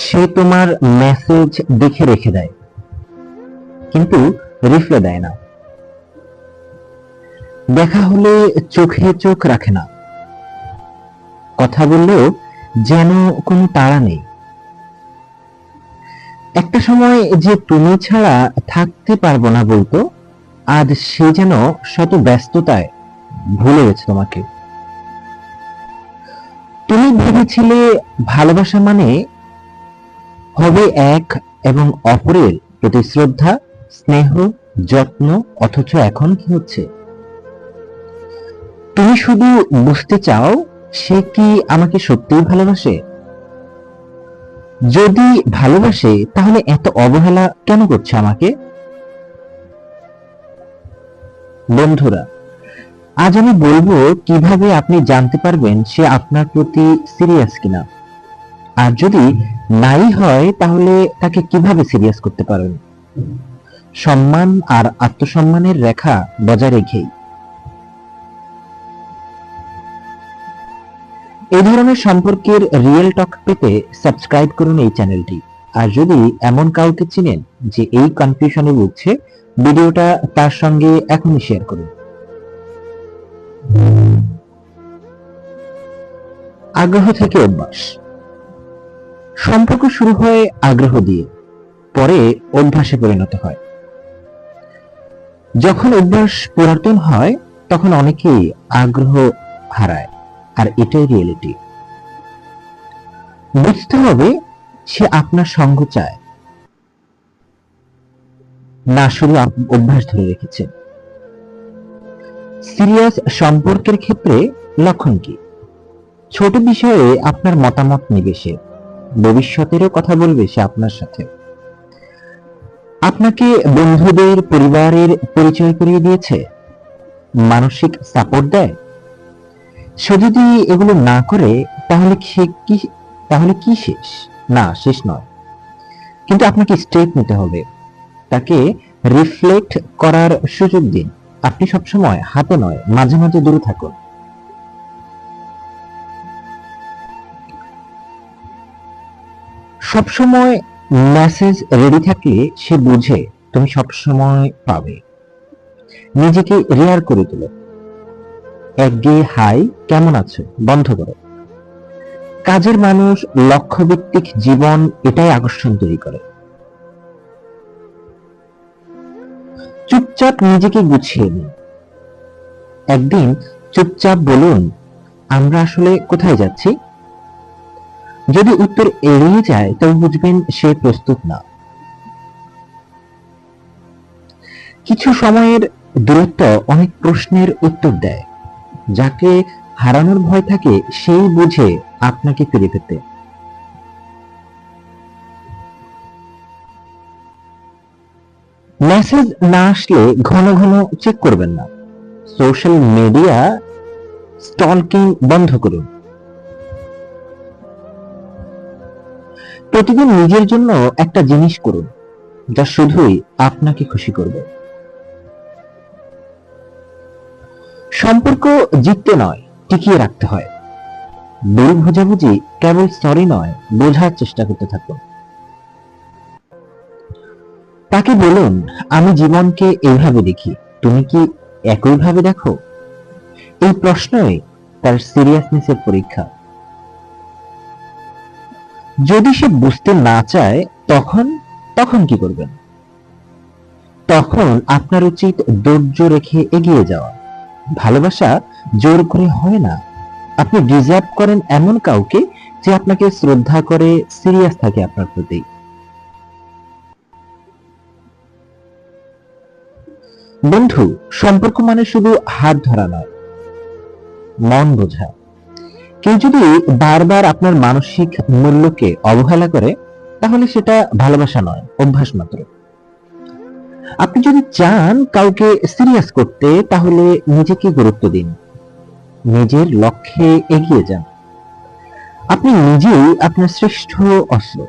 সে তোমার মেসেজ দেখে রেখে দেয়, কিন্তু রিপ্লাই দেয় না। দেখা হলে চোখে চোখ রাখে না। কথা বললেও যেন কোনো তাড়া নেই। একটা সময় যে তুমি ছাড়া থাকতে পারব না বলতো, আজ সে যেন শত ব্যস্ততায় ভুলে গেছে তোমাকে। তুমি ভেবেছিলে ভালোবাসা মানে হবে এক এবং অপরের প্রতি শ্রদ্ধা, স্নেহ, যত্ন, অথচ এখন কি হচ্ছে? তুমি শুধু বুঝতে চাও সে কি আমাকে সত্যিই ভালোবাসে? যদি ভালোবাসে, তাহলে এত অবহেলা কেন করছে আমাকে? বন্ধুরা, আজ আমি বলব কীভাবে আপনি জানতে পারবেন সে আপনার প্রতি সিরিয়াস কিনা। আর যদি নাই হয়, তাহলে তাকে কীভাবে সিরিয়াস করতে পারেন? সম্মান আর আত্মসম্মানের রেখা বজায় রেখেই। এই ধরনের সম্পর্কের রিয়েল টক পেতে সাবস্ক্রাইব করুন এই চ্যানেলটি আর যদি এমন কাউকে চিনেন যে এই কনফিউশনে ভুগছে, ভিডিওটা তার সঙ্গে এখনই শেয়ার করুন। আগ্রহ থেকে অভ্যাস। সম্পর্ক শুরু হয় আগ্রহ দিয়ে, পরে অভ্যাসে পরিণত হয়। যখন অভ্যাস পরিবর্তন হয়, তখন অনেকেই আগ্রহ হারায়, আর এটাই রিয়েলিটি বুঝতে হবে, সে আপনার সঙ্গ চায়। না শুধু অভ্যাস ধরে রেখেছে। সিরিয়াস সম্পর্কের ক্ষেত্রে লক্ষণ কি? ছোট বিষয়ে আপনার মতামত নিবে সে। ভবিষ্যতেরও কথা বলবে সে আপনার সাথে। আপনাকে বন্ধুদের পরিবারের পরিচয় করিয়ে দিয়েছে? মানসিক সাপোর্ট দেয়? সে যদি এগুলো না করে, তাহলে সে কি, তাহলে কি শেষ? না, শেষ নয়। কিন্তু আপনাকে স্টেপ নিতে হবে। তাকে রিফ্লেক্ট করার সুযোগ দিন। আপনি সবসময় হাতে নয়, মাঝে মাঝে দূরে থাকুন। সবসময় মেসেজ রেডি থাকলে সে বুঝে, তুমি সবসময় পাবে। নিজেকে রেয়ার করে তোলো। একগেয়ে হাই, কেমন আছো? বন্ধ করো। কাজের মানুষ লক্ষ্যভিত্তিক জীবন এটাই আকর্ষণ তৈরি করে। চুপচাপ নিজেকে গুছিয়ে নিন। একদিন চুপচাপ বলুন, আমরা আসলে কোথায় যাচ্ছি? যদি উত্তর এড়িয়ে যায় তবে বুঝবেন সে প্রস্তুত না। কিছু সময়ের দূরত্ব অনেক প্রশ্নের উত্তর দেয়, যাকে হারানোর ভয় থাকে সেই বুঝে আপনাকে ফিরে পেতে। মেসেজ না আসলে ঘন ঘন চেক করবেন না। সোশ্যাল মিডিয়া স্টলকিং বন্ধ করুন। প্রতিদিন নিজের জন্য একটা জিনিস করুন, যা শুধুই আপনাকে খুশি করবে। সম্পর্ক জিততে নয়, টিকিয়ে রাখতে হয়। ভুল বোঝাবুঝি কেবল সরি নয়, বোঝার চেষ্টা করতে থাকুন। তাকে বলুন, আমি জীবনকে এইভাবে দেখি, তুমি কি একইভাবে দেখো? এই প্রশ্নই তার সিরিয়াসনেসের পরীক্ষা। যদি সে বুঝতে না চায়, তখন তখন কি করবেন? তখন আপনার উচিত ধৈর্য রেখে এগিয়ে যাওয়া। ভালোবাসা জোর করে হয় না। আপনি ডিজার্ভ করেন এমন কাউকে যে আপনাকে শ্রদ্ধা করে, সিরিয়াস থাকে আপনার প্রতি। বন্ধু, সম্পর্ক মানে শুধু হাত ধরা নয়, মন বোঝা। কেউ যদি বারবার আপনার মানসিক মূল্যকে অবহেলা করে, তাহলে সেটা ভালোবাসা নয়, অভ্যাস মাত্র। আপনি যদি চান কাউকে সিরিয়াস করতে, তাহলে নিজেকে গুরুত্ব দিন। নিজের লক্ষ্যে এগিয়ে যান। আপনি নিজেই আপনার শ্রেষ্ঠ অস্ত্র।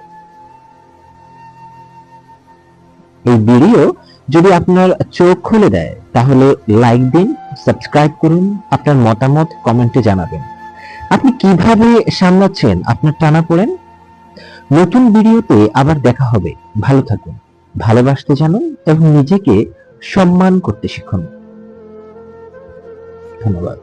এই ভিডিও যদি আপনার চোখ খুলে দেয়, তাহলে লাইক দিন সাবস্ক্রাইব করুন, আপনার মতামত কমেন্টে জানাবেন। আপনি কীভাবে সামলাচ্ছেন আপনার টানা পড়েন? নতুন ভিডিওতে আবার দেখা হবে। ভালো থাকুন, ভালোবাসতে জানুন এবং নিজেকে সম্মান করতে শিখুন। ধন্যবাদ।